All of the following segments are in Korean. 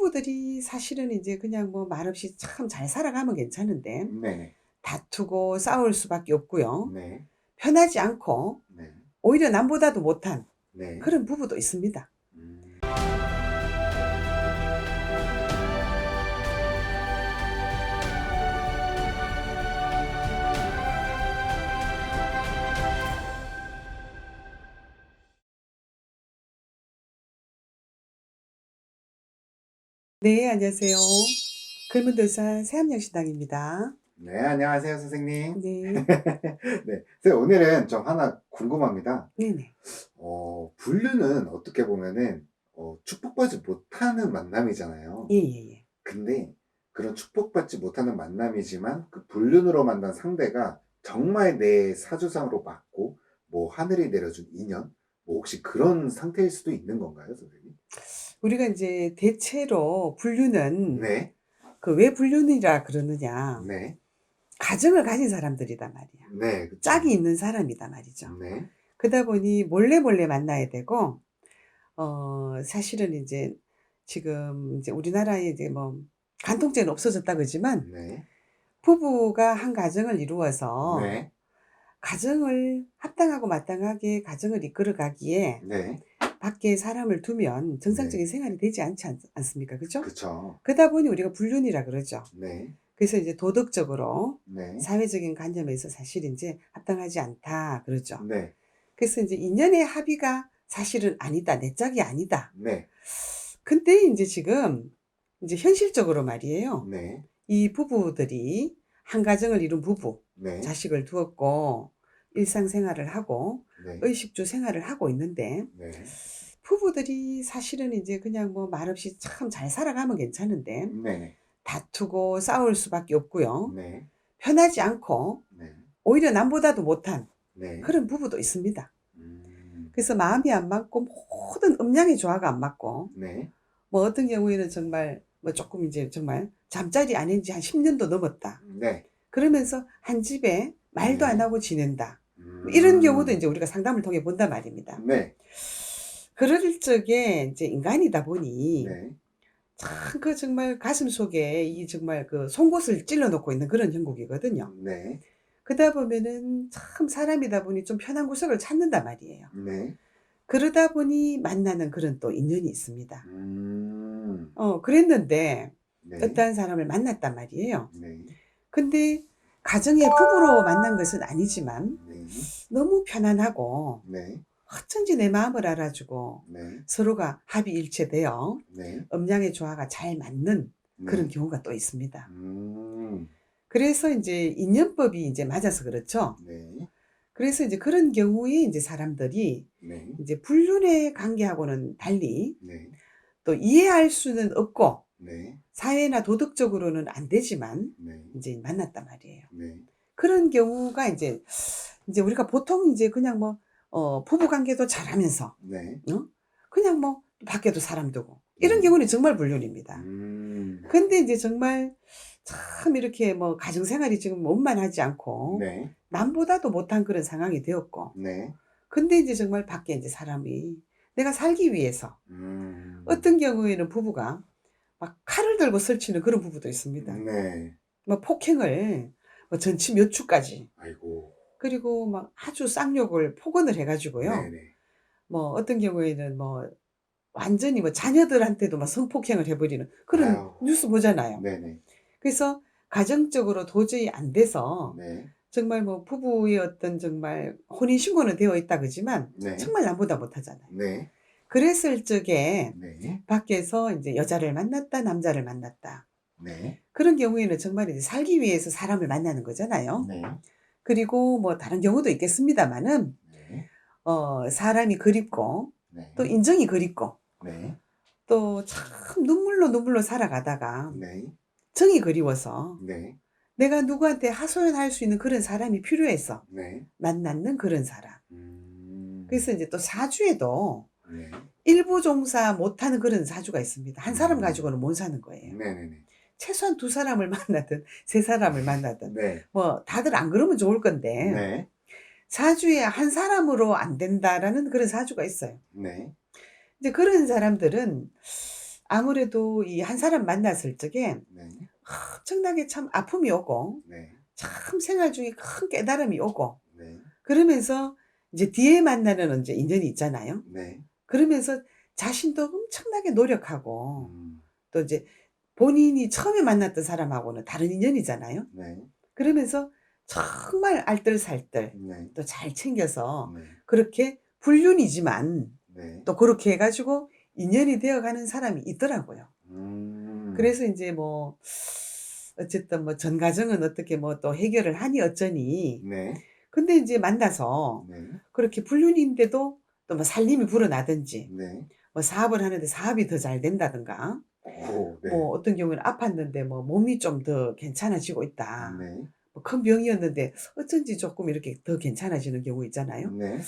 부부들이 사실은 이제 그냥 뭐 말없이 참 잘 살아가면 괜찮은데 네네. 다투고 싸울 수밖에 없고요. 네. 편하지 않고 네. 오히려 남보다도 못한 네. 그런 부부도 있습니다. 네, 안녕하세요. 글문도사 새함양신당입니다. 네, 안녕하세요, 선생님. 네, 네. 선생님, 오늘은 좀 하나 궁금합니다. 네네. 어, 분류는 어떻게 보면은, 어, 축복받지 못하는 만남이잖아요. 예, 예, 예. 근데 그런 축복받지 못하는 만남이지만 그 불륜으로 만난 상대가 정말 내 사주상으로 맞고 뭐 하늘이 내려준 인연? 뭐 혹시 그런 상태일 수도 있는 건가요, 선생님? 우리가 이제 대체로 분류는 네. 그왜 분류이라 그러느냐. 네. 가정을 가진 사람들이단 말이야. 네. 그쵸. 짝이 있는 사람이다 말이죠. 네. 그러다 보니 몰래 몰래 만나야 되고, 어, 사실은 이제 지금 이제 우리나라에 이제 뭐 간통죄는 없어졌다 그러지만 네. 부부가 한 가정을 이루어서 네. 가정을 합당하고 마땅하게 가정을 이끌어 가기에 네. 밖에 사람을 두면 정상적인 네. 생활이 되지 않지 않, 않습니까? 그죠? 그쵸. 그러다 보니 우리가 불륜이라 그러죠. 네. 그래서 이제 도덕적으로 네. 사회적인 관점에서 사실 이제 합당하지 않다 그러죠. 네. 그래서 이제 인연의 합의가 사실은 아니다. 내 짝이 아니다. 네. 근데 이제 지금 이제 현실적으로 말이에요. 네. 이 부부들이 한 가정을 이룬 부부, 네. 자식을 두었고 일상생활을 하고 네. 의식주 생활을 하고 있는데 네. 부부들이 사실은 이제 그냥 뭐 말없이 참 잘 살아가면 괜찮은데 네. 다투고 싸울 수밖에 없고요. 네. 편하지 않고 네. 오히려 남보다도 못한 네. 그런 부부도 있습니다. 음. 그래서 마음이 안 맞고 모든 음양의 조화가 안 맞고 네. 뭐 어떤 경우에는 정말 뭐 조금 이제 정말 잠자리 안한지한 10년도 넘었다. 네. 그러면서 한 집에 말도 네. 안 하고 지낸다. 음. 뭐 이런 경우도 이제 우리가 상담을 통해 본단 말입니다. 네. 그럴 적에 이제 인간이다 보니 네. 참 그 정말 가슴 속에 이 정말 그 송곳을 찔러 놓고 있는 그런 형국이거든요. 네. 그러다 보면은 참 사람이다 보니 좀 편한 구석을 찾는단 말이에요. 네. 그러다 보니 만나는 그런 또 인연이 있습니다. 음. 어, 그랬는데 네. 어떠한 사람을 만났단 말이에요. 네. 근데 가정의 부부로 만난 것은 아니지만 네. 너무 편안하고 네. 어쩐지 내 마음을 알아주고 네. 서로가 합의 일체되어 네. 음양의 조화가 잘 맞는 그런 네. 경우가 또 있습니다. 음. 그래서 이제 인연법이 이제 맞아서 그렇죠. 네. 그래서 이제 그런 경우에 이제 사람들이 네. 이제 불륜의 관계하고는 달리 네. 또 이해할 수는 없고 네. 사회나 도덕적으로는 안 되지만 네. 이제 만났단 말이에요. 네. 그런 경우가 이제 이제 우리가 보통 이제 그냥 뭐 어, 부부 관계도 잘하면서 네. 그냥 뭐 밖에도 사람 두고 이런 음. 경우는 정말 불륜입니다. 음. 근데 이제 정말 참 이렇게 뭐 가정 생활이 지금 원만하지 않고 네. 남보다도 못한 그런 상황이 되었고 네. 근데 이제 정말 밖에 이제 사람이 내가 살기 위해서 음. 어떤 경우에는 부부가 막 칼을 들고 설치는 그런 부부도 있습니다. 네. 뭐 폭행을 뭐 전치 몇 주까지 아이고. 그리고 막 아주 쌍욕을 폭언을 해가지고요. 네네. 뭐 어떤 경우에는 뭐 완전히 뭐 자녀들한테도 막 성폭행을 해버리는 그런 아유. 뉴스 보잖아요. 네네. 그래서 가정적으로 도저히 안 돼서 네. 정말 뭐 부부의 어떤 정말 혼인 신고는 되어 있다 그지만 네. 정말 남보다 못하잖아요. 네. 그랬을 적에 네. 밖에서 이제 여자를 만났다 남자를 만났다 네. 그런 경우에는 정말 이제 살기 위해서 사람을 만나는 거잖아요. 네. 그리고 뭐 다른 경우도 있겠습니다만은 네. 어 사람이 그립고 네. 또 인정이 그립고 네. 또 참 눈물로 눈물로 살아가다가 네. 정이 그리워서 네. 내가 누구한테 하소연할 수 있는 그런 사람이 필요해서 네. 만났는 그런 사람. 음. 그래서 이제 또 사주에도 네. 일부 종사 못하는 그런 사주가 있습니다. 한 사람 음. 가지고는 못 사는 거예요. 네 네 네. 최소한 두 사람을 만나든 세 사람을 만나든 네. 뭐 다들 안 그러면 좋을 건데 네. 사주에 한 사람으로 안 된다라는 그런 사주가 있어요. 네. 이제 그런 사람들은 아무래도 이 한 사람 만났을 적에 네. 엄청나게 참 아픔이 오고 네. 참 생활 중에 큰 깨달음이 오고 네. 그러면서 이제 뒤에 만나는 이제 인연이 있잖아요. 네. 그러면서 자신도 엄청나게 노력하고 음. 또 이제 본인이 처음에 만났던 사람하고는 다른 인연이잖아요. 네. 그러면서 정말 알뜰살뜰 네. 또 잘 챙겨서 네. 그렇게 불륜이지만 네. 또 그렇게 해가지고 인연이 되어가는 사람이 있더라고요. 음. 그래서 이제 뭐 어쨌든 뭐 전 가정은 어떻게 뭐 또 해결을 하니 어쩌니 네. 근데 이제 만나서 네. 그렇게 불륜인데도 또 뭐 살림이 불어나든지 네. 뭐 사업을 하는데 사업이 더 잘 된다든가 오, 네. 뭐 어떤 경우에는 아팠는데 뭐 몸이 좀 더 괜찮아지고 있다. 네. 뭐 큰 병이었는데 어쩐지 조금 이렇게 더 괜찮아지는 경우 있잖아요. 네.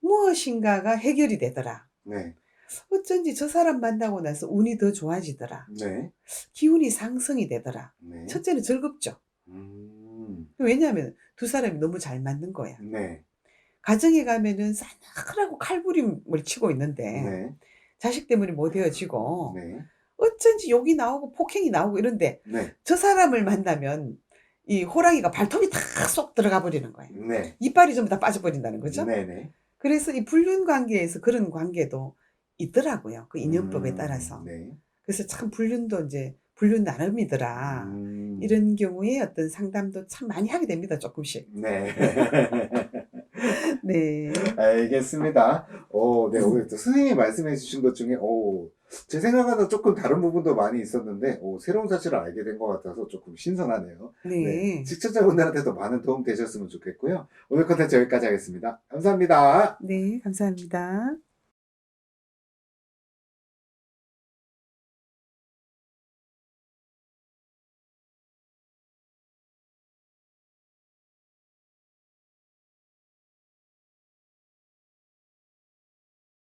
무엇인가가 해결이 되더라. 네. 어쩐지 저 사람 만나고 나서 운이 더 좋아지더라. 네. 기운이 상승이 되더라. 네. 첫째는 즐겁죠. 음. 왜냐하면 두 사람이 너무 잘 맞는 거야. 네. 가정에 가면은 싸늘하고 칼부림을 치고 있는데 네. 자식 때문에 못 헤어지고 네. 어쩐지 욕이 나오고 폭행이 나오고 이런데 네. 저 사람을 만나면 이 호랑이가 발톱이 다 쏙 들어가 버리는 거예요. 네. 이빨이 전부 다 빠져버린다는 거죠. 네. 네. 그래서 이 불륜 관계에서 그런 관계도 있더라고요. 그 인연법에 음, 따라서. 네. 그래서 참 불륜도 이제 불륜 나름이더라. 음. 이런 경우에 어떤 상담도 참 많이 하게 됩니다. 조금씩. 네. 네. 알겠습니다. 오, 네, 오늘 또 선생님이 말씀해 주신 것 중에, 오, 제 생각과는 조금 다른 부분도 많이 있었는데, 오, 새로운 사실을 알게 된 것 같아서 조금 신선하네요. 네. 시청자분들한테도 많은 도움 되셨으면 좋겠고요. 오늘 컨텐츠 여기까지 하겠습니다. 감사합니다. 네. 감사합니다.